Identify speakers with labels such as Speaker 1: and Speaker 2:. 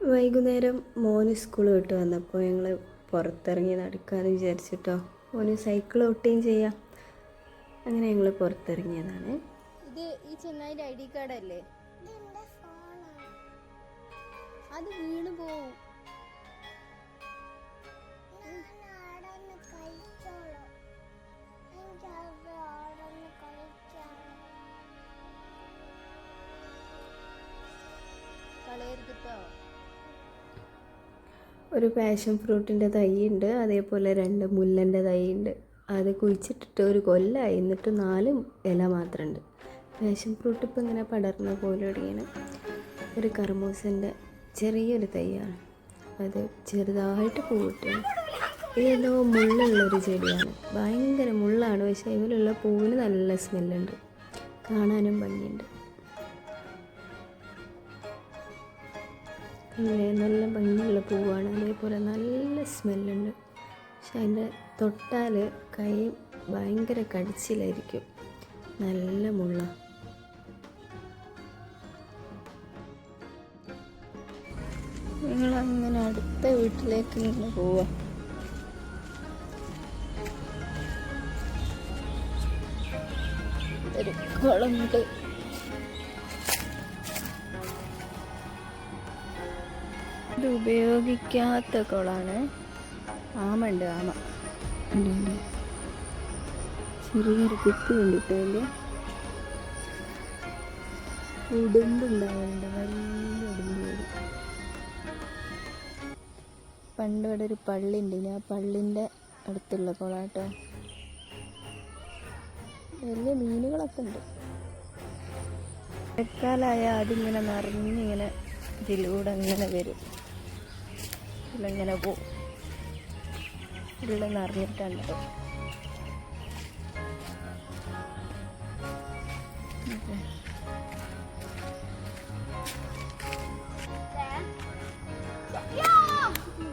Speaker 1: വൈകുന്നേരം മോന് സ്കൂൾ വിട്ട് വന്നപ്പോൾ ഞങ്ങൾ പുറത്തിറങ്ങി നടക്കാമെന്ന് വിചാരിച്ചിട്ടോ. മോന് സൈക്കിൾ ഓട്ടുകയും ചെയ്യാം. അങ്ങനെ ഞങ്ങൾ പുറത്തിറങ്ങിയതാണ്
Speaker 2: ഇത് ഈ ചെന്നായിന്റെ ഐ ഡി കാർഡ് അല്ലേ? അത് വീണ് പോവും. കളയരുതിട്ടോ
Speaker 1: ഒരു പാഷൻ ഫ്രൂട്ടിന്റെ തൈയുണ്ട്. അതേപോലെ രണ്ട് മുല്ലന്റെ തൈയുണ്ട്. അത് കുഴിച്ചിട്ടിട്ട് ഒരു കൊല്ലമായി എന്നിട്ട് നാല് ഇല മാത്രമുണ്ട് പാഷൻ ഫ്രൂട്ട് ഇപ്പം ഇങ്ങനെ പടർന്ന പോലെ തുടങ്ങിയാണ് ഒരു കർമൂസിന്റെ ചെറിയൊരു തൈയാണ്. അത് ചെറുതായിട്ട് പൂവിട്ട്. ഇതെന്തോ മുള്ളുള്ളൊരു ചെടിയാണ്. ഭയങ്കര മുള്ളാണ്. പക്ഷേ ഇതിലുള്ള പൂവിന് നല്ല സ്മെല്ലുണ്ട് കാണാനും ഭംഗിയുണ്ട്. നല്ല ഭംഗിയുള്ള പൂവാണ്. അതേപോലെ നല്ല സ്മെല്ലുണ്ട്. പക്ഷെ അതിന്റെ തൊട്ടാൽ കൈ ഭയങ്കര കടിച്ചിലായിരിക്കും. നല്ല മുള്ള.
Speaker 2: നിങ്ങൾ അങ്ങനെ അടുത്ത വീട്ടിലേക്ക് ഇങ്ങനെ പോവാ. ഒരു കുളമുണ്ട് ഇത് ഉപയോഗിക്കാത്ത കുളമാണ് ആമ. ഉണ്ട് ആമ.
Speaker 1: ചെറിയൊരു കുത്ത് കണ്ടിട്ട് ഉടുമ്പുണ്ടാവുന്നുണ്ട് വലിയ ഉടുമ്പ്
Speaker 2: പണ്ട് ഇവിടെ ഒരു പള്ളി ഉണ്ട് ഇനി ആ പള്ളിന്റെ അടുത്തുള്ള കുളാട്ടോ. വലിയ മീനുകളൊക്കെ ഉണ്ട്. മഴക്കാലമായ അതിങ്ങനെ നിറഞ്ഞിങ്ങനെ ഇതിലൂടെ അങ്ങനെ വരും. ഇങ്ങനെ പോവും ഉള്ളിൽ നിറഞ്ഞിട്ടാണ് കേട്ടോ Yeah!